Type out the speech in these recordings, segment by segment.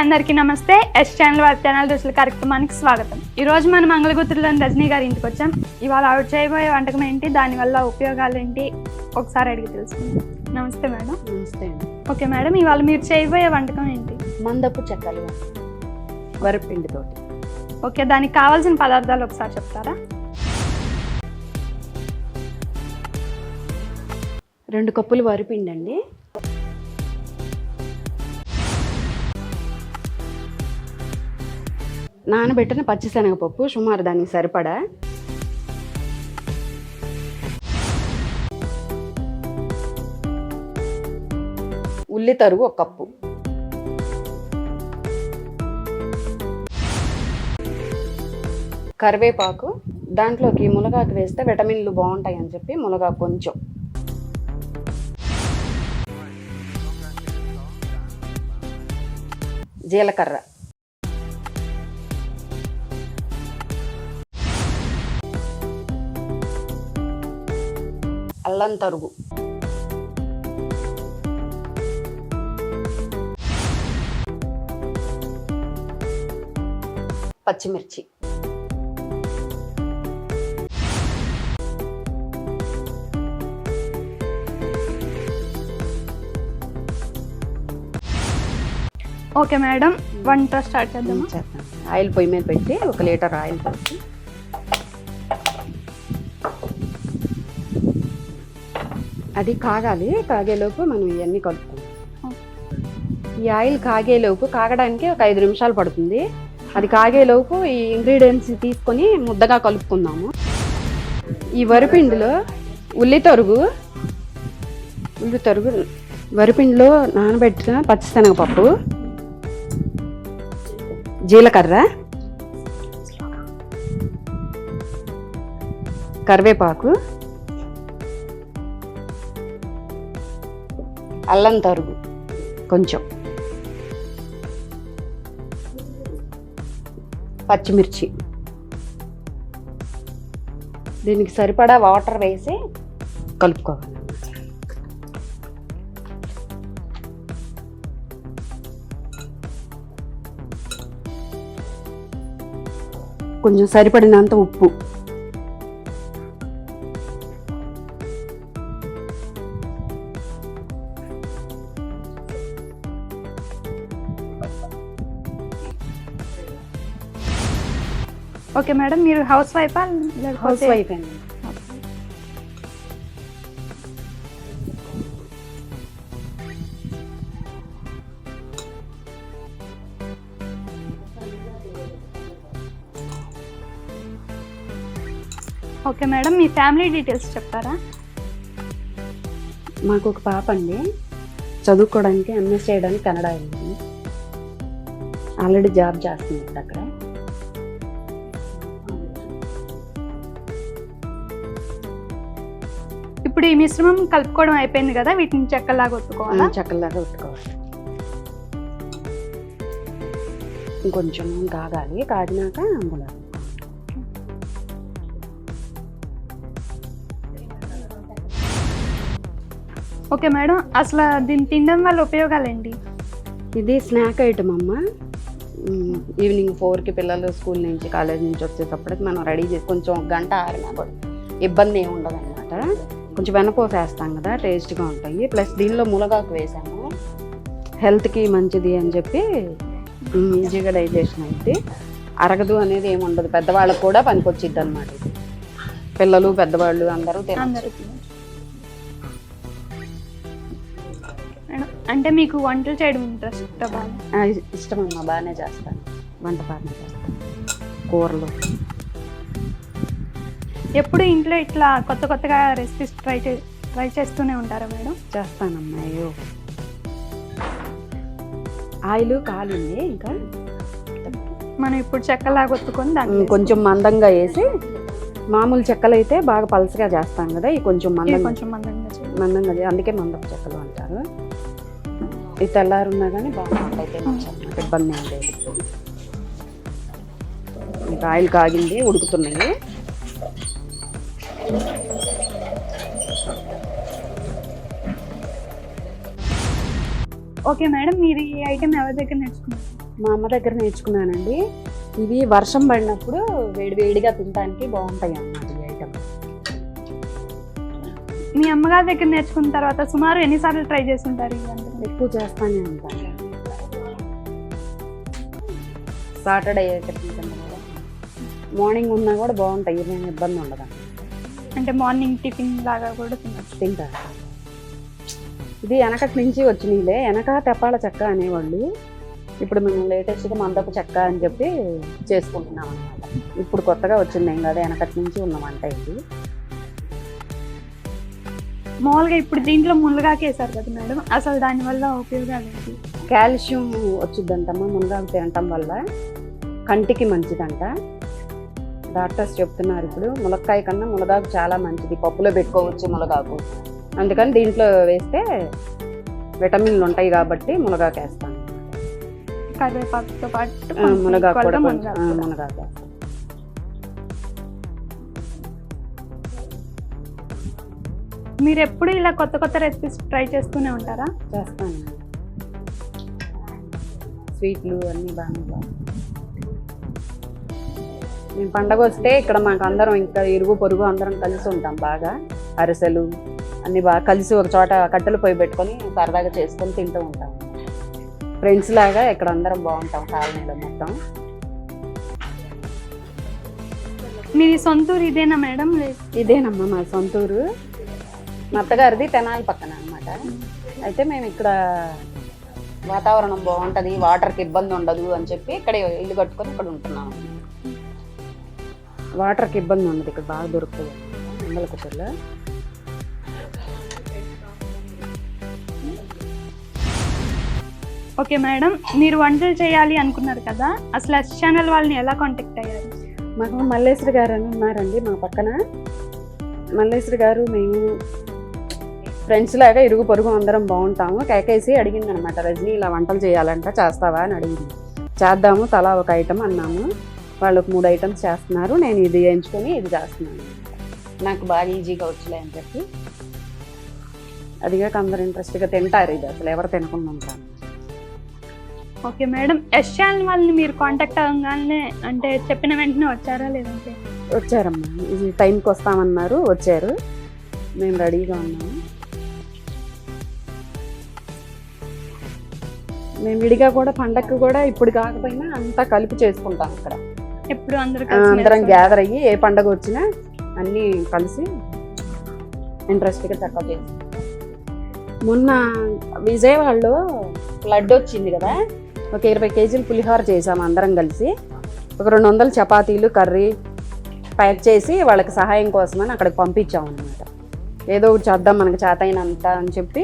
అందరికీ నమస్తే. S channel వారి ఛానల్ రుచుల కార్యక్రమానికి స్వాగతం. ఈ రోజు మనం మంగళగుత్రులోని రజనీ గారి ఇంటికి వచ్చాం. ఇవాళ ఆవిడ చేయబోయే వంటకం ఏంటి? దానివల్ల ఉపయోగాలు ఏంటి? ఒకసారి అడిగి తెలుసుకుందాం. నమస్తే మేడం. నమస్తే ఓకే మేడం ఇవాళ మీరు చేయబోయే వంటకం ఏంటి? మందపు చెక్కలు వరిపిండితోటి. ఓకే దానికి కావాల్సిన పదార్థాలు ఒకసారి చెప్తారా? రెండు కప్పులు వరిపిండి అండి నానబెట్టిన పచ్చిశనగపప్పు సుమారు దానికి సరిపడా. ఉల్లి తరుగు ఒక కప్పు. కరివేపాకు దాంట్లోకి మునగాకు వేస్తే విటమిన్లు బాగుంటాయి అని చెప్పి మునగాకు కొంచెం. జీలకర్ర. అల్లం తరుగు పచ్చిమిర్చి. ఓకే మేడం వంట స్టార్ట్ చేద్దామా? చేస్తాను ఆయిల్ పొయ్యి మీద పెట్టి ఒక లీటర్ ఆయిల్ పోసి అది కాగాలి కాగేలోపు మనం ఇవన్నీ కలుపుకుంటాం ఈ ఆయిల్ కాగేలోపు కాగడానికి ఒక ఐదు నిమిషాలు పడుతుంది. అది కాగేలోపు ఈ ఇంగ్రీడియంట్స్ తీసుకొని ముద్దగా కలుపుకుందాము. ఈ వరిపిండిలో ఉల్లి తరుగు ఉల్లి తరుగు వరిపిండిలో నానబెట్టిన పచ్చిశనగపప్పు జీలకర్ర కరివేపాకు అల్లం తరుగు కొంచెం. పచ్చిమిర్చి. దీనికి సరిపడా వాటర్ వేసి కలుపుకోవాలి. కొంచెం సరిపడినంత ఉప్పు. ఓకే మేడం మీరు హౌస్ వైఫా? హౌస్ వైఫ్ అండి. ఓకే మేడం మీ ఫ్యామిలీ డీటెయిల్స్ చెప్తారా? మాకు ఒక పాప అండి. చదువుకోవడానికి ఎంఎస్ చేయడానికి కెనడా వెళ్ళింది. ఆల్రెడీ జాబ్ చేస్తుంది అక్కడ. ఇప్పుడు ఈ మిశ్రమం కలుపుకోవడం అయిపోయింది కదా వీటిని చెక్కలాగా ఒత్తుకోవాలా? చక్కలాగా ఉట్టుకోవాలి ఇంకొంచెం కాగాలి కాగినాక ఓకే మేడం అసలు దీన్ని తినడం వల్ల ఉపయోగాలు ఏంటి ఇది స్నాక్ ఐటమ్ అమ్మ. ఈవినింగ్ ఫోర్కి పిల్లలు స్కూల్ నుంచి కాలేజ్ నుంచి వచ్చేటప్పటికి మనం రెడీ చేసి కొంచెం గంట ఆరినా కూడా ఇబ్బంది ఏమి ఉండదు అనమాట కొంచెం వెనపోసి వేస్తాం కదా టేస్ట్గా ఉంటాయి. ప్లస్ దీనిలో మునగాకు వేసాము హెల్త్కి మంచిది అని చెప్పి ఈజీగా డైజెషన్ అయింది. అరగదు అనేది ఏమి ఉండదు. పెద్దవాళ్ళకు కూడా పనికొచ్చిద్ది అనమాట పిల్లలు పెద్దవాళ్ళు అందరూ అంటే మీకు వంటలు చేయడం ఇంట్రెస్ట్ ఇష్టం అమ్మా బాగానే చేస్తాను. వంట బాగానే చేస్తాను. కూరలు. ఎప్పుడు ఇంట్లో ఇట్లా కొత్త కొత్తగా రెసిపీస్ ట్రై చే ట్రై చేస్తూనే ఉంటారా మేడం? చేస్తానమ్మా అయ్యో. ఆయిల్ కాలింది ఇంకా? మనం ఇప్పుడు చెక్కలాగా ఒత్తుకొని దాన్ని కొంచెం మందంగా వేసి మామూలు చెక్కలు అయితే బాగా పలసగా చేస్తాం కదా ఈ కొంచెం మందంగా. కొంచెం మందంగా మందంగా అందుకే మందపు చెక్కలు అంటారు. ఈ తెల్లారున్నా కానీ అయితే నచ్చన్నమాట ఇబ్బంది ఏం లేదు. ఇంకా ఆయిల్ కాగింది ఉడుకుతున్నాయి. ఓకే మేడం మీరు ఈ ఐటెం ఎవరి దగ్గర నేర్చుకున్నారు? మా అమ్మ దగ్గర నేర్చుకున్నానండి. ఇవి వర్షం పడినప్పుడు వేడి వేడిగా తినడానికి బాగుంటాయి అన్నమాట ఈ ఐటమ్ మీ అమ్మగారి దగ్గర నేర్చుకున్న తర్వాత సుమారు ఎన్నిసార్లు ట్రై చేస్తుంటారు ఎక్కువ చేస్తానే ఉంటాను సాటర్డే మార్నింగ్ ఉన్నా కూడా బాగుంటాయి ఏమేమి ఇబ్బంది ఉండదు. అంటే మార్నింగ్ టిఫిన్ లాగా కూడా తినచ్చు. తింటారు ఇది వెనకటి నుంచి వచ్చినాయిలే వెనక తెప్పాల చెక్క అనేవాళ్ళు. ఇప్పుడు మేము లేటెస్ట్గా మందపు చెక్క అని చెప్పి చేసుకుంటున్నాం అనమాట ఇప్పుడు కొత్తగా వచ్చింది ఏం కాదు వెనకటి నుంచి ఉన్నమంట ఇది. మామూలుగా ఇప్పుడు దీంట్లో మునగాకు వేసారు కదా మేడం అసలు దానివల్ల ఉపయోగాలు ఏంటి? కాల్షియం వచ్చిందంటమ్మా మునగాకు తినటం వల్ల కంటికి మంచిదంట. డాక్టర్స్ చెప్తున్నారు ఇప్పుడు. ములక్కాయ కన్నా మునగాకు చాలా మంచిది. పప్పులో పెట్టుకోవచ్చు మునగాకు అందుకని దీంట్లో వేస్తే విటమిన్లు ఉంటాయి కాబట్టి మునగాకు వేస్తాను. కరివేపాకుతో పాటు మునగాకు కూడా. మునగాకు. వేస్తాను. మీరు ఎప్పుడు ఇలా కొత్త కొత్త రెసిపీస్ ట్రై చేస్తూనే ఉంటారా? చేస్తాను. స్వీట్లు అన్నీ బాగా మేము పండగ వస్తే ఇక్కడ మాకు అందరం ఇంకా ఇరుగు పొరుగు అందరం కలిసి ఉంటాం బాగా. అరిసెలు అన్నీ బాగా కలిసి ఒక చోట కట్టెలు పొయ్యి పెట్టుకొని సరదాగా చేసుకొని తింటూ ఉంటాం. ఫ్రెండ్స్ లాగా ఇక్కడ అందరం బాగుంటాం కాలనీలో మొత్తం. మీది సొంతూరు ఇదేనా మేడం? ఇదేనమ్మా మా సొంతూరు. మా అత్తగారిది తెనాలి పక్కన అనమాట అయితే మేము ఇక్కడ వాతావరణం బాగుంటుంది వాటర్కి ఇబ్బంది ఉండదు అని చెప్పి ఇక్కడ ఇల్లు కట్టుకొని ఇక్కడ ఉంటున్నాము వాటర్కి ఇబ్బంది ఉండదు ఇక్కడ బాగా దొరుకుతుంది మంగళకుట్టలో ఓకే మేడం మీరు వంటలు చేయాలి అనుకున్నారు కదా అసలు ఎస్ ఛానల్ వాళ్ళని ఎలా కాంటాక్ట్ అయ్యారు? మాకు మల్లేశ్వరి గారు అని ఉన్నారండి మా పక్కన. మల్లేశ్వరి గారు మేము ఫ్రెండ్స్ లాగా ఇరుగు పొరుగు అందరం బాగుంటాము. కేకేసి అడిగింది అనమాట రజనీ ఇలా వంటలు చేయాలంట చేస్తావా? అని అడిగింది. చేద్దాము తలా ఒక ఐటమ్ అన్నాము. వాళ్ళు ఒక మూడు ఐటమ్స్ చేస్తున్నారు. నేను ఇది ఎంచుకొని ఇది చేస్తున్నాను. నాకు బాగా ఈజీగా వచ్చలే అని చెప్పి. అదిగాక అందరు ఇంట్రెస్ట్గా తింటారు ఇది. అసలు ఎవరు తినకుండా ఉంటాను ఓకే మేడం ఎస్ ఛానల్ వాళ్ళని మీరు కాంటాక్ట్ అవ్వగానే అంటే చెప్పిన వెంటనే వచ్చారా లేదంటే? వచ్చారమ్మా. ఇది టైంకి వస్తామన్నారు. వచ్చారు. మేము రెడీగా ఉన్నాము. మేము విడిగా కూడా పండక్కి కూడా ఇప్పుడు కాకపోయినా అంతా కలిపి చేసుకుంటాం ఇక్కడ. ఎప్పుడు అందరూ గ్యాదర్ అయ్యి ఏ పండగ వచ్చినా అన్నీ కలిసి ఇంట్రెస్ట్గా చక్కగా చేస్తాం. మొన్న విజయవాడలో లడ్డు వచ్చింది కదా? ఒక ఇరవై కేజీలు పులిహోర చేసాము అందరం కలిసి. ఒక రెండు వందల చపాతీలు కర్రీ ప్యాక్ చేసి వాళ్ళకి సహాయం కోసమని అక్కడికి పంపించాము అనమాట ఏదో ఒకటి చేద్దాం మనకి చేతైనంత అని చెప్పి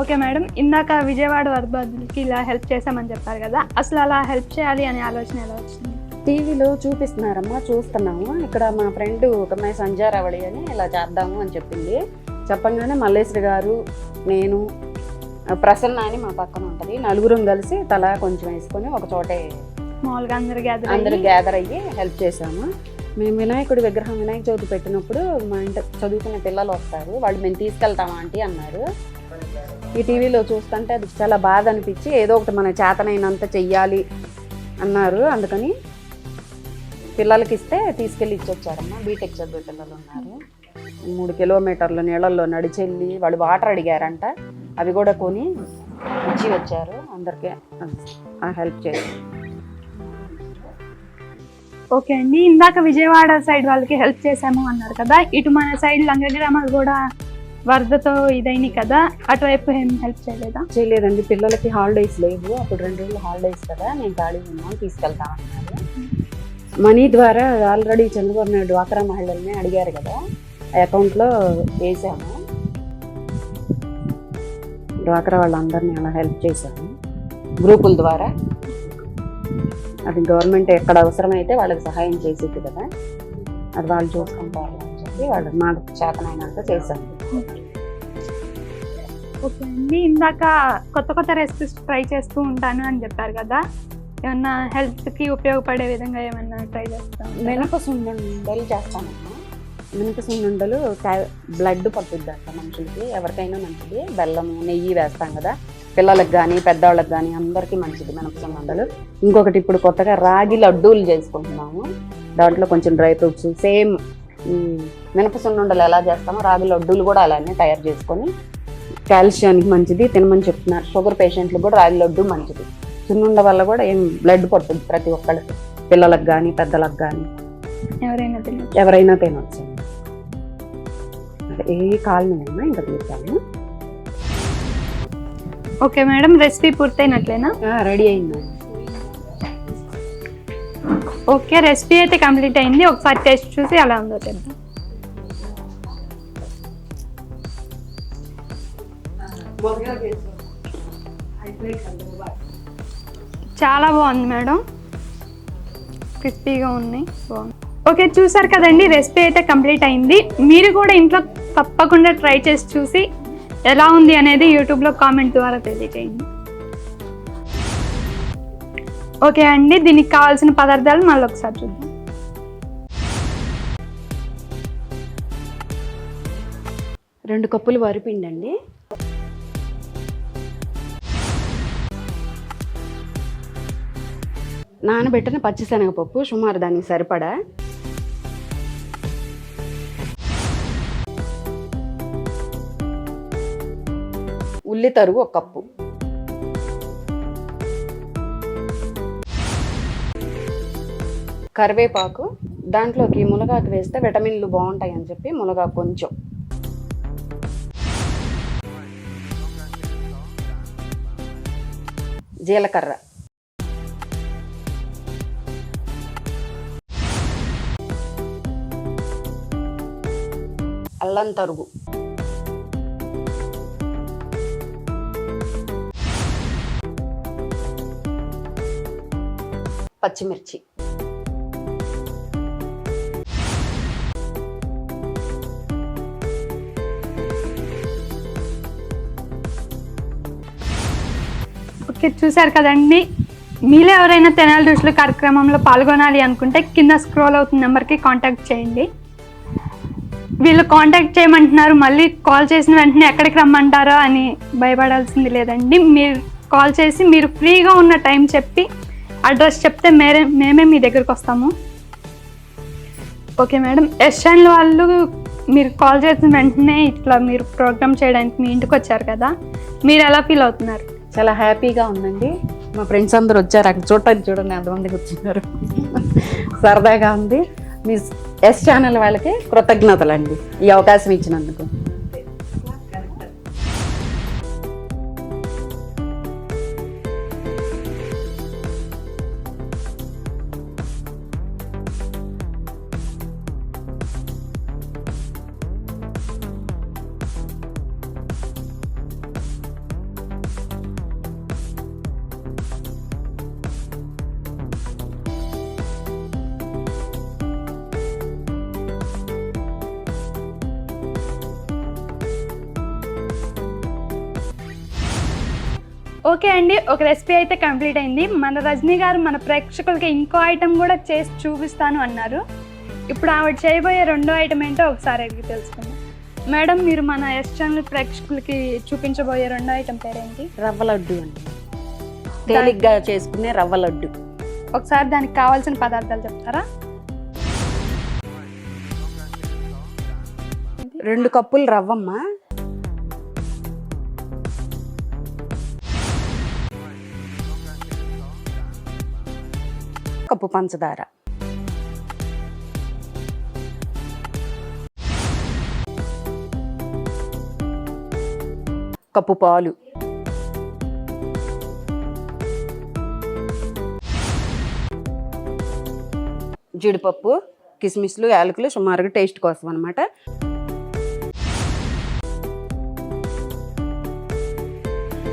ఓకే మేడం ఇందాక విజయవాడ వరబాదులకి ఇలా హెల్ప్ చేశామని చెప్పారు కదా అసలు అలా హెల్ప్ చేయాలి అనే ఆలోచన ఎలా వచ్చింది? టీవీలో చూపిస్తున్నారమ్మా చూస్తున్నాము. ఇక్కడ మా ఫ్రెండ్ ఒక అమ్మాయి సంజారావళి అని ఇలా చేద్దాము అని చెప్పింది. చెప్పంగానే మల్లేశ్వరి గారు నేను ప్రసన్న అని మా పక్కన ఉంటుంది. నలుగురం కలిసి తలా కొంచెం వేసుకొని ఒక చోటే మామూలుగా అందరు గ్యాదర్ అందరు గ్యాదర్ అయ్యి హెల్ప్ చేసాము మేము వినాయకుడి విగ్రహం వినాయక చవితి పెట్టినప్పుడు మా ఇంటి చదువుకునే పిల్లలు వస్తారు. వాళ్ళు మేము తీసుకెళ్తామా ఆంటీ? అన్నారు. ఈ టీవీలో చూస్తుంటే అది చాలా బాధ అనిపించి ఏదో ఒకటి మన చేతనైనంత చెయ్యాలి అన్నారు. అందుకని పిల్లలకి ఇస్తే తీసుకెళ్ళి ఇచ్చొచ్చారమ్మ. బీటెక్ చదివే పిల్లలు ఉన్నారు. మూడు కిలోమీటర్ల నీళ్ళల్లో నడిచెళ్ళి వాళ్ళు వాటర్ అడిగారంట. అవి కూడా కొని ఇచ్చి వచ్చారు. అందరికీ హెల్ప్ చేసి. ఓకే అండి. ఇందాక విజయవాడ సైడ్ వాళ్ళకి హెల్ప్ చేశాము అన్నారు కదా. ఇటు మన సైడ్ లంగగ్రామాలు కూడా వరదతో ఇదైనాయి కదా అటువైపు ఏం హెల్ప్ చేయలేదా? చేయలేదండి. పిల్లలకి హాలిడేస్ లేవు. అప్పుడు రెండు రోజులు హాలిడేస్ కదా. నేను ఖాళీ ఉన్నాను. తీసుకెళ్తామన్నారు. మనీ ద్వారా ఆల్రెడీ చంద్రబాబు నాయుడు డ్వాక్రా మహిళల్ని అడిగారు కదా. ఆ అకౌంట్లో వేసాము డ్వాక్రా వాళ్ళందరినీ అలా హెల్ప్ చేశాము. గ్రూపుల ద్వారా. అది గవర్నమెంట్ ఎక్కడ అవసరమైతే వాళ్ళకి సహాయం చేసేది కదా. అది వాళ్ళు చూసుకుంటారు అని చెప్పి వాళ్ళు మాకు చేతనైనంత చేశాము ఓకే అండి. ఇందాక కొత్త కొత్త రెసిపీస్ ట్రై చేస్తూ ఉంటాను అని చెప్పారు కదా. ఏమన్నా హెల్త్కి ఉపయోగపడే విధంగా ఏమన్నా ట్రై చేస్తాను మినప సుండలు చేస్తాను. మినపసిన ఉండలు బ్లడ్ పట్టుద్ది అంట మనుషులకి. ఎవరికైనా మంచిది. బెల్లము నెయ్యి వేస్తాం కదా. పిల్లలకు కానీ పెద్దవాళ్ళకి కానీ అందరికీ మంచిది మినపసిన ఉండలు ఇంకొకటి ఇప్పుడు కొత్తగా రాగి లడ్డూలు చేసుకుంటున్నాము. దాంట్లో కొంచెం డ్రై ఫ్రూట్స్ సేమ్ మినపసిన ఉండలు ఎలా చేస్తామో రాగి లడ్డూలు కూడా అలానే తయారు చేసుకొని కాల్షియానికి మంచిది తినమని చెప్తున్నారు. షుగర్ పేషెంట్లు కూడా రాగి లడ్డు మంచిది. సున్నుండ వల్ల కూడా ఏం బ్లడ్ పడుతుంది ప్రతి ఒక్కరికి పిల్లలకు కానీ పెద్దలకు కానీ ఎవరైనా తెలియదు ఎవరైనా తినొచ్చు. ఏ కాలనీ ఇంకా తీసాము ఓకే మేడం రెసిపీ పూర్తయినట్లేనా? రెడీ అయింది ఓకే రెసిపీ అయితే కంప్లీట్ అయింది. ఒకసారి టేస్ట్ చూసి అలా ఉందో చెప్దాం చాలా బాగుంది మేడం. క్రిస్పీగా ఉన్నాయి బాగుంది. ఓకే చూసారు కదండి రెసిపీ అయితే కంప్లీట్ అయింది. మీరు కూడా ఇంట్లో తప్పకుండా ట్రై చేసి చూసి ఎలా ఉంది అనేది యూట్యూబ్లో కామెంట్ ద్వారా తెలియజేయండి. ఓకే అండి దీనికి కావాల్సిన పదార్థాలు మళ్ళీ ఒకసారి చూద్దాం. రెండు కప్పులు వరిపిండి అండి. నానబెట్టిన పచ్చిశనగపప్పు సుమారు దానికి సరిపడా. ఉల్లి తరుగు ఒక కప్పు. కరివేపాకు దాంట్లోకి మునగాకు వేస్తే విటమిన్లు బాగుంటాయి అని చెప్పి మునగాకు కొంచెం. జీలకర్ర. అల్లం తరుగు. పచ్చిమిర్చి. మీరు చూసారు కదండి. మీలో ఎవరైనా తెనాలి రుచులు కార్యక్రమంలో పాల్గొనాలి అనుకుంటే కింద స్క్రోల్ అవుతున్న నెంబర్కి కాంటాక్ట్ చేయండి. వీళ్ళు కాంటాక్ట్ చేయమంటున్నారు మళ్ళీ కాల్ చేసిన వెంటనే ఎక్కడికి రమ్మంటారో అని భయపడాల్సింది లేదండి. మీరు కాల్ చేసి మీరు ఫ్రీగా ఉన్న టైం చెప్పి అడ్రస్ చెప్తే మేరే మేమే మీ దగ్గరికి వస్తాము. ఓకే మేడం ఎస్ వాళ్ళు మీరు కాల్ చేసిన వెంటనే ఇట్లా మీరు ప్రోగ్రామ్ చేయడానికి మీ ఇంటికి వచ్చారు కదా మీరు ఎలా ఫీల్ అవుతున్నారు? చాలా హ్యాపీగా ఉందండి. మా ఫ్రెండ్స్ అందరూ వచ్చారు. అక్కడ చూడటానికి చూడండి ఎంతమంది వచ్చినారు. సరదాగా ఉంది. మీ ఎస్ ఛానల్ వాళ్ళకి కృతజ్ఞతలు అండి ఈ అవకాశం ఇచ్చినందుకు. ఓకే అండి ఒక రెసిపీ అయితే కంప్లీట్ అయింది. మన రజనీ గారు మన ప్రేక్షకులకి ఇంకో ఐటెం కూడా చేసి చూపిస్తాను అన్నారు. ఇప్పుడు ఆవిడ చేయబోయే రెండో ఐటెం ఏంటో ఒకసారి అడిగి తెలుసుకుందాం. మేడం మీరు మన ఎస్ ఛానల్ ప్రేక్షకులకి చూపించబోయే రెండో ఐటెం పేరేంటి? రవ్వ లడ్డు అండి. తేలిగ్గా చేసుకునే రవ్వ లడ్డు. ఒకసారి దానికి కావాల్సిన పదార్థాలు చెప్తారా? రెండు కప్పులు రవ్వమ్మ. కప్పు పంచదార. కప్పు పాలు. జీడిపప్పు కిస్మిస్లు యాలకులు సుమారుగా టేస్ట్ కోసం అనమాట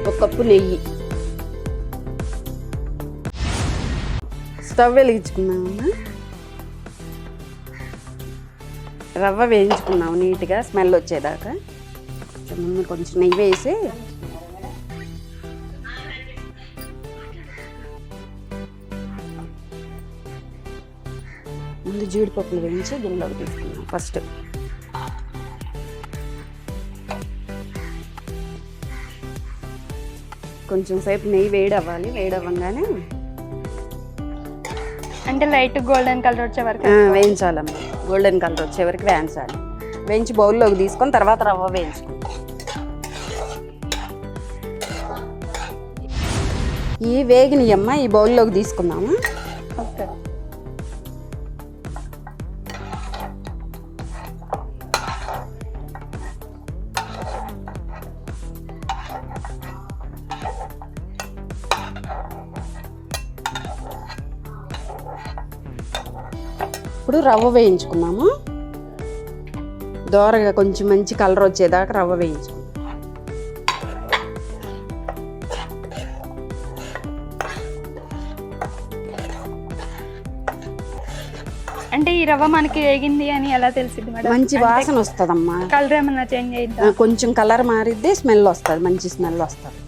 ఒక కప్పు నెయ్యి. స్టవ్ వెలిగించుకున్నామమ్మా రవ్వ వేయించుకున్నాము నీట్గా స్మెల్ వచ్చేదాకా. ముందు కొంచెం నెయ్యి వేసి ముందు జీడిపప్పులు వేయించి గిన్నెలోకి తీసుకున్నాం ఫస్ట్. కొంచెం సేపు నెయ్యి వేడి అవ్వాలి వేడి అవ్వగానే అంటే లైట్ గోల్డెన్ కలర్ వచ్చే వరకు వేయించాలమ్మా గోల్డెన్ కలర్ వచ్చే వరకు వేయించాలి. వేయించి బౌల్లోకి తీసుకొని తర్వాత రవ్వ వేయించుకోవాలి ఈ వేగినయమ్మ ఈ బౌల్లోకి తీసుకుందాము? రవ్వ వేయించుకున్నాము. దోరగా కొంచెం మంచి కలర్ వచ్చేదాకా రవ్వ వేయించుకున్నాం. అంటే ఈ రవ్వ మనకి వేగింది అని ఎలా తెలిసింది మేడం? మంచి వాసన వస్తుందమ్మా. కలర్ ఏమన్నా చేంజ్ అయిందా? కొంచెం కలర్ మారిద్ది స్మెల్ వస్తుంది మంచి స్మెల్ వస్తుంది.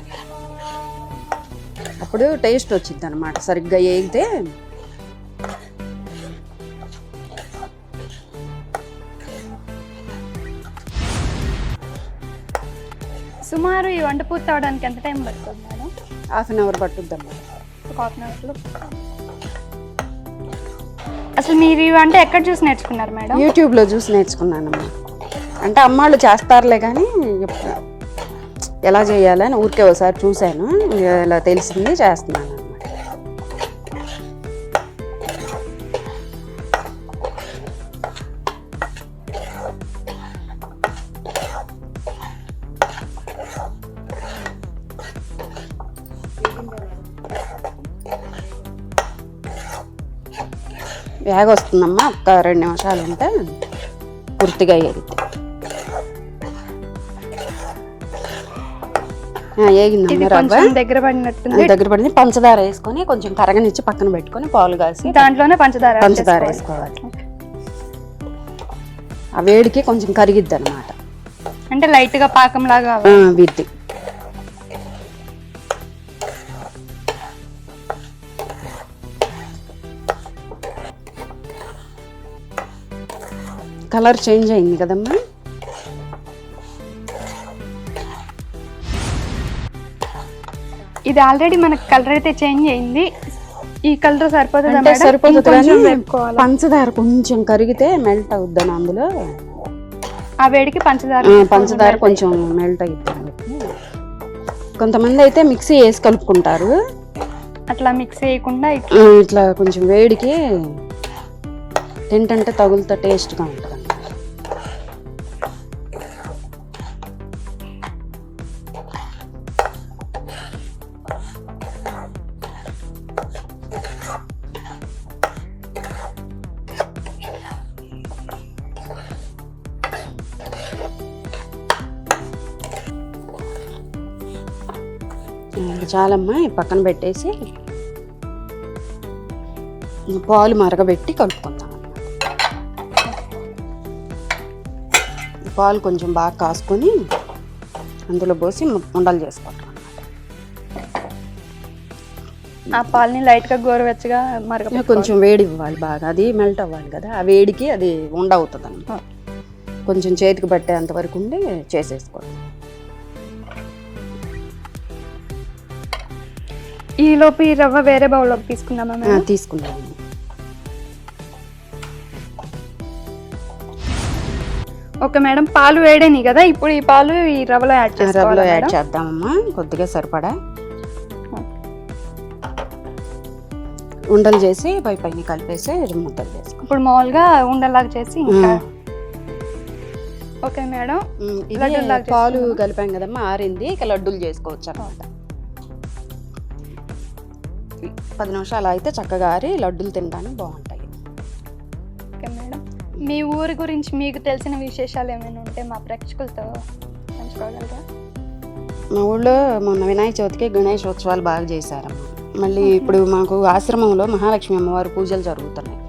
అప్పుడు టేస్ట్ వచ్చింది అనమాట సరిగ్గా వేగితే సుమారు ఈ వంట పూర్తి అవడానికి ఎంత టైం పడుతుంది మేడం? హాఫ్ అన్ అవర్ పట్టుద్దమ్మా ఒక హాఫ్ అన్ అవర్లో? అసలు మీరు ఈ వంట ఎక్కడ చూసి నేర్చుకున్నారు మేడం? యూట్యూబ్లో చూసి నేర్చుకున్నానమ్మా అంటే అమ్మాళ్ళు చేస్తారులే కానీ ఎలా చేయాలని ఊరికే ఒకసారి చూశాను. ఇలా తెలిసింది చేస్తున్నాను. అనమాట వేగ వస్తుందమ్మా ఒక్క రెండు నిమిషాలు ఉంటే పూర్తిగా ఏగితే రవ్వ. కొంచెం దగ్గర పడినట్టుంది. దగ్గర పడింది. పంచదార వేసుకొని కొంచెం కరగనిచ్చి పక్కన పెట్టుకొని పాలు కాసి దాంట్లోనే పంచదార పంచదార. వేసుకోవాలి. ఆ వేడికి కొంచెం కరిగిద్ది అనమాట అంటే లైట్గా పాకం లాగా విద్ది. కలర్ చేంజ్ అయింది కదమ్మా? ఇది ఆల్రెడీ మనకి కలర్ అయితే చేంజ్ అయింది. ఈ కలర్ సరిపోతుందా సరిపోతుంది? పంచదార కొంచెం కరిగితే మెల్ట్ అవుద్దని అందులో? ఆ వేడికి పంచదార పంచదార కొంచెం మెల్ట్ అవుద్ది చెప్పి. కొంతమంది అయితే మిక్సీ వేసి కలుపుకుంటారు. అట్లా మిక్స్ ఆ, ఇట్లా కొంచెం వేడికి తింటంటే తగులుతా టేస్ట్గా ఉంటుంది. చాలమ్మా పక్కన పెట్టేసి పాలు మరగబెట్టి కలుపుకుందాం. పాలు కొంచెం బాగా కాసుకొని అందులో పోసి ఉండలు చేసుకుంటాం అన్నమాట. ఆ పాలని లైట్గా గోరువెచ్చగా మరగ కొంచెం వేడి ఇవ్వాలి బాగా. అది మెల్ట్ అవ్వాలి కదా. ఆ వేడికి అది ఉండ అవుతుంది అన్నమాట కొంచెం చేతికి పట్టేంత వరకు ఉండి చేసేసుకోవాలి. ఈ లోపు ఈ రవ్వ వేరే బౌల్లోకి తీసుకుందామా మేడం? తీసుకున్నాము ఓకే మేడం పాలు వేడేని కదా ఇప్పుడు ఈ పాలు ఈ రవ్వలో యాడ్ రవ్వలో చేసుకోవాలి యాడ్ చేద్దామమ్మా కొద్దిగా సరిపడా. ఉండలు చేసి పై పైన కలిపేసి ముద్దలు చేసుకో. ఇప్పుడు మామూలుగా ఉండలాగా చేసి ఇంకా ఓకే మేడం ఇది పాలు కలిపాం కదమ్మా ఆరింది ఇక లడ్డూలు చేసుకోవచ్చు అనమాట పది నిమిషాలు అయితే చక్కగా ఆరి లడ్డూలు తినడానికి బాగుంటాయి. Okay madam. మీ ఊరి గురించి మీకు తెలిసిన విశేషాలు ఏమైనా ఉంటే మా ప్రేక్షకులతో పంచుకోగలరా? మా ఊళ్ళో మొన్న వినాయక చవితికి గణేష్ ఉత్సవాలు బాగా చేశారమ్మా. మళ్ళీ ఇప్పుడు మాకు ఆశ్రమంలో మహాలక్ష్మి అమ్మవారు పూజలు జరుగుతున్నాయి.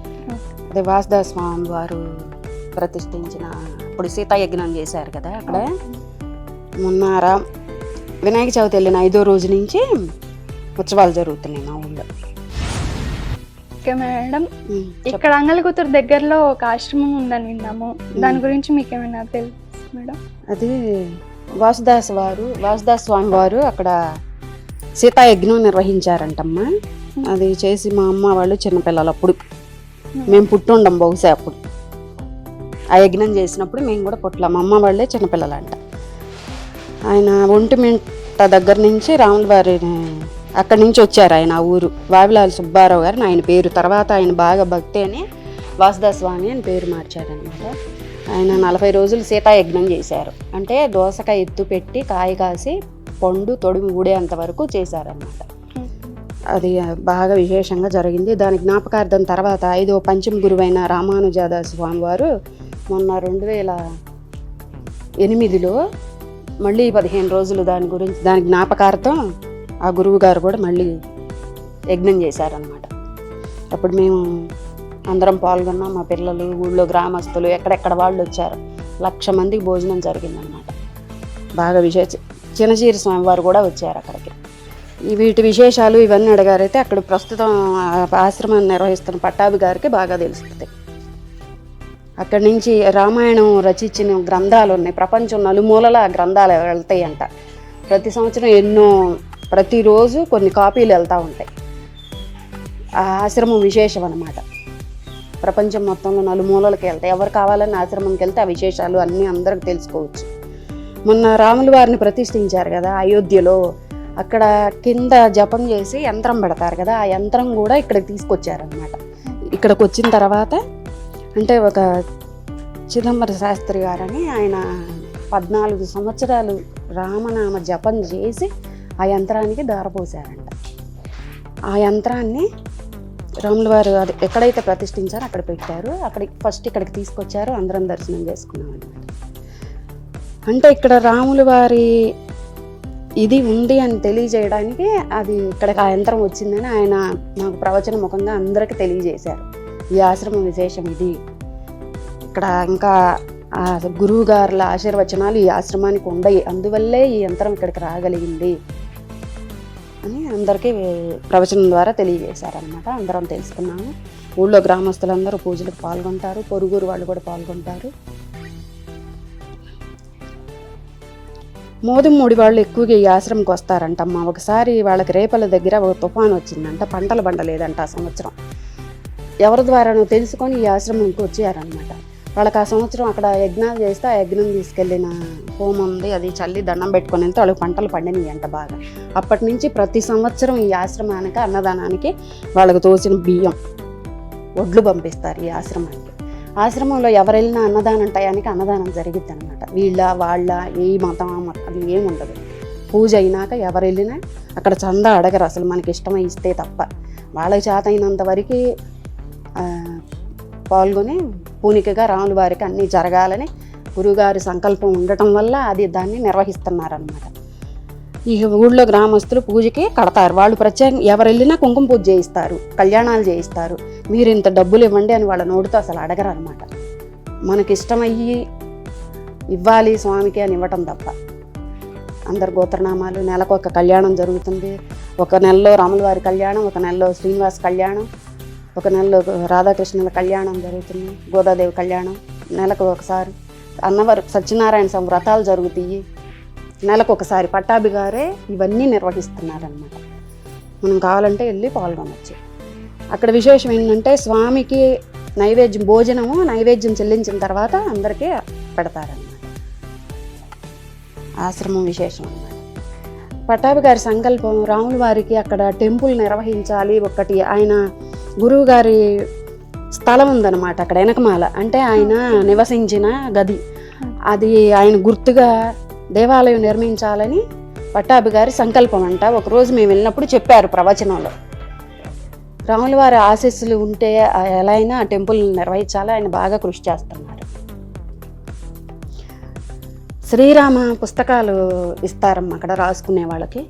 అదే వాసుదాస్ స్వామి వారు ప్రతిష్ఠించిన ఇప్పుడు సీతాయజ్ఞం చేశారు కదా అక్కడ. మొన్న వినాయక చవితి వెళ్ళిన ఐదో రోజు నుంచి ఉత్సవాలు జరుగుతున్నాయి మా ఊళ్ళో. Okay madam. ఇక్కడ అంగలగుతురు దగ్గరలో ఒక ఆశ్రమం ఉందని విన్నాము. దాని గురించి మీకు ఏమైనా తెలుసు మేడం? అది వాసుదాస్ వారు వాసుదాస్ స్వామి వారు అక్కడ సీతా యజ్ఞం నిర్వహించారంటమ్మా అది చేసి మా అమ్మ వాళ్ళు చిన్నపిల్లలు అప్పుడు మేము పుట్టుండం బహుశా అప్పుడు. ఆ యజ్ఞం చేసినప్పుడు మేము కూడా పుట్టలేం. మా అమ్మ వాళ్ళే చిన్నపిల్లలంట. ఆయన ఒంటిమింట దగ్గర నుంచి రాముల వారి అక్కడి నుంచి వచ్చారు ఆయన ఆ ఊరు. వావిలాల సుబ్బారావు గారు ఆయన పేరు. తర్వాత ఆయన బాగా భక్తి అని వాసుదాస్వామి అని పేరు మార్చారనమాట. ఆయన నలభై రోజులు సీతాయజ్ఞం చేశారు. అంటే దోసకాయ ఎత్తు పెట్టి కాయ కాసి పండు తొడుము ఊడేంత వరకు చేశారనమాట. అది బాగా విశేషంగా జరిగింది. దాని జ్ఞాపకార్థం తర్వాత ఐదో పంచమ గురువైన రామానుజాదా స్వామి వారు మొన్న రెండు వేల ఎనిమిదిలో మళ్ళీ పదిహేను రోజులు దాని గురించి దాని జ్ఞాపకార్థం ఆ గురువు గారు కూడా మళ్ళీ యజ్ఞం చేశారనమాట అప్పుడు మేము అందరం పాల్గొన్నాం. మా పిల్లలు ఊళ్ళో గ్రామస్తులు ఎక్కడెక్కడ వాళ్ళు వచ్చారు. లక్ష మందికి భోజనం జరిగిందనమాట బాగా విశేష చిన్నచీరి స్వామి వారు కూడా వచ్చారు అక్కడికి. వీటి విశేషాలు ఇవన్నీ అడిగారైతే అక్కడ ప్రస్తుతం ఆశ్రమాన్ని ఆశ్రమం నిర్వహిస్తున్న పట్టాభి గారికి బాగా తెలుస్తుంది. అక్కడి నుంచి రామాయణం రచించిన గ్రంథాలు ఉన్నాయి. ప్రపంచం నలుమూలల ఆ గ్రంథాలు వెళ్తాయంట. ప్రతి సంవత్సరం ఎన్నో ప్రతిరోజు కొన్ని కాపీలు వెళ్తూ ఉంటాయి. ఆ ఆశ్రమం విశేషం అనమాట ప్రపంచం మొత్తంలో నలుమూలలకి వెళ్తాయి ఎవరు కావాలని ఆశ్రమంకి వెళ్తే ఆ విశేషాలు అన్నీ అందరికి తెలుసుకోవచ్చు. మొన్న రాముల వారిని ప్రతిష్ఠించారు కదా అయోధ్యలో. అక్కడ కింద జపం చేసి యంత్రం పెడతారు కదా ఆ యంత్రం కూడా ఇక్కడికి తీసుకొచ్చారనమాట ఇక్కడికి వచ్చిన తర్వాత అంటే ఒక చిదంబర శాస్త్రి గారని ఆయన పద్నాలుగు సంవత్సరాలు రామనామ జపం చేసి ఆ యంత్రానికి దారపోసారంట ఆ యంత్రాన్ని రాముల వారు అది ఎక్కడైతే ప్రతిష్ఠించారో అక్కడ పెట్టారు. అక్కడికి ఫస్ట్ ఇక్కడికి తీసుకొచ్చారు. అందరం దర్శనం చేసుకున్నాం అనమాట అంటే ఇక్కడ రాముల వారి ఇది ఉంది అని తెలియజేయడానికి అది ఇక్కడికి ఆ యంత్రం వచ్చిందని ఆయన నాకు ప్రవచన ముఖంగా అందరికీ తెలియజేశారు. ఈ ఆశ్రమం విశేషం ఇది. ఇక్కడ ఇంకా గురువుగారుల ఆశీర్వచనాలు ఈ ఆశ్రమానికి ఉండయి. అందువల్లే ఈ యంత్రం ఇక్కడికి రాగలిగింది. అని అందరికీ ప్రవచనం ద్వారా తెలియజేశారనమాట అందరం తెలుసుకున్నాము. ఊళ్ళో గ్రామస్తులందరూ పూజలకు పాల్గొంటారు. పొరుగురు వాళ్ళు కూడా పాల్గొంటారు. మోదుమూడి వాళ్ళు ఎక్కువగా ఈ ఆశ్రమంకి వస్తారంటమ్మ. ఒకసారి వాళ్ళకి రేపల దగ్గర ఒక తుఫాన్ వచ్చిందంట. పంటలు పండలేదంట ఆ సంవత్సరం. ఎవరి ద్వారానో తెలుసుకొని ఈ ఆశ్రమంకి వచ్చారనమాట వాళ్ళకి ఆ సంవత్సరం అక్కడ యజ్ఞాలు చేస్తే ఆ యజ్ఞం తీసుకెళ్ళిన హోమం ఉంది. అది చల్లి దండం పెట్టుకొని వెళ్తే వాళ్ళకి పంటలు పండినాయి అంట బాగా. అప్పటి నుంచి ప్రతి సంవత్సరం ఈ ఆశ్రమానికి అన్నదానానికి వాళ్ళకు తోచిన బియ్యం ఒడ్లు పంపిస్తారు ఈ ఆశ్రమానికి. ఆశ్రమంలో ఎవరు వెళ్ళినా అన్నదానం టయానికి అన్నదానం జరిగిద్ది అనమాట వీళ్ళ వాళ్ళ ఏ మతం అది ఏముండదు పూజ అయినాక ఎవరు వెళ్ళినా అక్కడ చందా అడగరు. అసలు మనకి ఇష్టమై ఇస్తే తప్ప. వాళ్ళకి చేత అయినంత వరకు పాల్గొని పూనికగా రాముల వారికి అన్నీ జరగాలని గురువుగారి సంకల్పం ఉండటం వల్ల అది దాన్ని నిర్వహిస్తున్నారనమాట ఈ ఊళ్ళో గ్రామస్తులు పూజకి కడతారు. వాళ్ళు ప్రత్యేక ఎవరు వెళ్ళినా కుంకుమ పూజ చేయిస్తారు కళ్యాణాలు చేయిస్తారు. మీరు ఇంత డబ్బులు ఇవ్వండి అని వాళ్ళ నోటితో అసలు అడగరు అనమాట మనకి ఇష్టమయ్యి ఇవ్వాలి స్వామికి అని ఇవ్వటం తప్ప. అందరు గోత్రనామాలు నెలకు ఒక కళ్యాణం జరుగుతుంది. ఒక నెలలో రాముల వారి కళ్యాణం ఒక నెలలో శ్రీనివాస్ కళ్యాణం ఒక నెలలో రాధాకృష్ణుల కళ్యాణం జరుగుతుంది గోదాదేవి కళ్యాణం నెలకు ఒకసారి అన్నవరం సత్యనారాయణ స్వామి వ్రతాలు జరుగుతాయి. నెలకు ఒకసారి పట్టాభి గారే ఇవన్నీ నిర్వహిస్తున్నారనమాట మనం కావాలంటే వెళ్ళి పాల్గొనవచ్చు అక్కడ విశేషం ఏంటంటే స్వామికి నైవేద్యం భోజనము నైవేద్యం చెల్లించిన తర్వాత అందరికీ పెడతారనమాట ఆశ్రమం విశేషం అన్నమాట. పట్టాభి గారి సంకల్పం రాముల వారికి అక్కడ టెంపుల్ నిర్వహించాలి ఒకటి ఆయన గురువు గారి స్థలం ఉందన్నమాట అక్కడ వెనకమాల. అంటే ఆయన నివసించిన గది. అది ఆయన గుర్తుగా దేవాలయం నిర్మించాలని పట్టాభి గారి సంకల్పం అంట. ఒకరోజు మేము వెళ్ళినప్పుడు చెప్పారు ప్రవచనంలో. రాముల వారి ఆశీస్సులు ఉంటే ఎలా అయినా ఆ టెంపుల్ నిర్వహించాలి. ఆయన బాగా కృషి చేస్తున్నారు. శ్రీరామ పుస్తకాలు ఇస్తారమ్మా అక్కడ రాసుకునే వాళ్ళకి.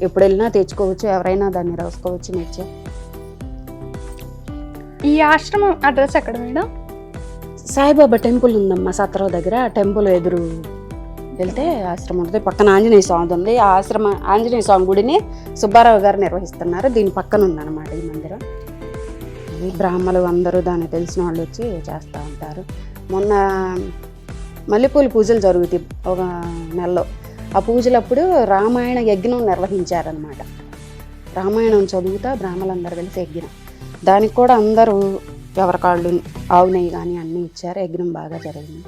ఎప్పుడు వెళ్ళినా తెచ్చుకోవచ్చు. ఎవరైనా దాన్ని రాసుకోవచ్చు. నేర్చే ఈ ఆశ్రమం అడ్రస్ ఎక్కడ మేడం? సాయిబాబా టెంపుల్ ఉందమ్మా సత్రావు దగ్గర. టెంపుల్ ఎదురు వెళ్తే ఆశ్రమం ఉంటుంది. పక్కన ఆంజనేయ స్వామి ఉంది. ఆ ఆశ్రమ ఆంజనేయ స్వామి గుడిని సుబ్బారావు గారు నిర్వహిస్తున్నారు. దీని పక్కన ఉందన్నమాట ఈ మందిరం. ఈ బ్రాహ్మలు అందరూ దాన్ని తెలిసిన వాళ్ళు వచ్చి చేస్తూ ఉంటారు. మొన్న మల్లెపూల పూజలు జరుగుతాయి ఒక నెలలో. ఆ పూజలప్పుడు రామాయణ యజ్ఞం నిర్వహించారనమాట రామాయణం చదువుతా బ్రాహ్మలందరూ కలిసి యజ్ఞం. దానికి కూడా అందరూ ఎవరికాళ్ళు ఆవు నెయ్యి కానీ అన్నీ ఇచ్చారు. యజ్ఞం బాగా జరిగింది.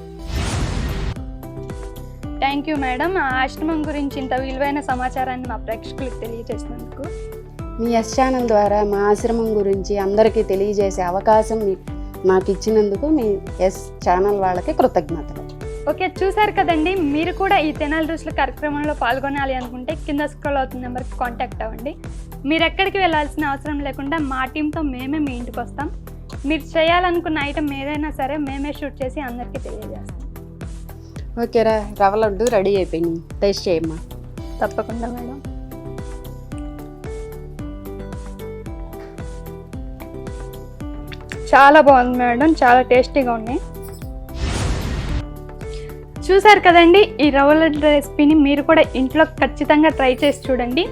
థ్యాంక్ యూ మేడం ఆ ఆశ్రమం గురించి ఇంత విలువైన సమాచారాన్ని మా ప్రేక్షకులకు తెలియజేసినందుకు. మీ ఎస్ ఛానల్ ద్వారా మా ఆశ్రమం గురించి అందరికీ తెలియజేసే అవకాశం మీ నాకు ఇచ్చినందుకు మీ ఎస్ ఛానల్ వాళ్ళకి కృతజ్ఞతలు. ఓకే చూసారు కదండి. మీరు కూడా ఈ తెనాలి రుచుల కార్యక్రమంలో పాల్గొనాలి అనుకుంటే కింద స్క్రోల్ అవుతున్న నెంబర్కి కాంటాక్ట్ అవ్వండి. మీరు ఎక్కడికి వెళ్ళాల్సిన అవసరం లేకుండా మా టీంతో మేమే మీ ఇంటికి వస్తాం. మీరు చేయాలనుకున్న ఐటెం ఏదైనా సరే మేమే షూట్ చేసి అందరికీ తెలియజేస్తాం. ఓకేరా రవ్వ లడ్డు రెడీ అయిపోయింది టేస్ట్ చేయమ్మా. తప్పకుండా మేడం. చాలా బాగుంది మేడం. చాలా టేస్టీగా ఉన్నాయి. చూసారు కదండి ఈ రవ్వల రెసిపీని మీరు కూడా ఇంట్లో ఖచ్చితంగా ట్రై చేసి చూడండి.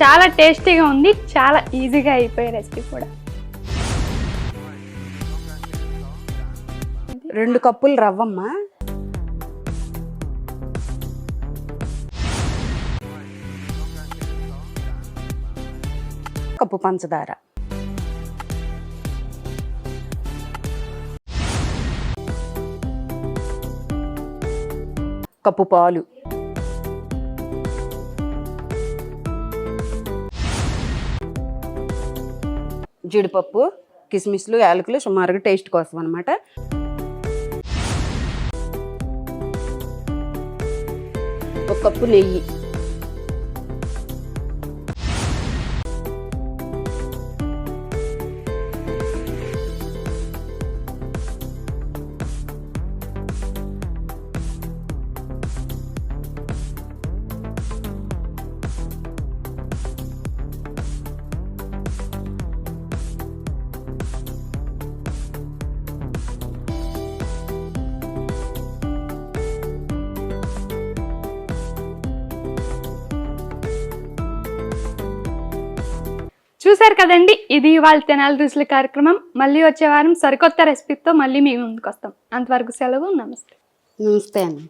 చాలా టేస్టీగా ఉంది చాలా ఈజీగా అయిపోయే రెసిపీ కూడా. రెండు కప్పులు రవ్వమ్మ. కప్పు పంచదార. కప్పు పాలు. జీడిపప్పు కిస్మిస్లు యాలకులు సుమారుగా టేస్ట్ కోసం అనమాట ఒక కప్పు నెయ్యి. చూశారు కదండి? ఇది వాళ్ళ తెనాలి రుచుల కార్యక్రమం. మళ్ళీ వచ్చే వారం సరికొత్త రెసిపీతో మళ్ళీ మీ ముందుకు వస్తాం అంతవరకు సెలవు నమస్తే. నమస్తే అండి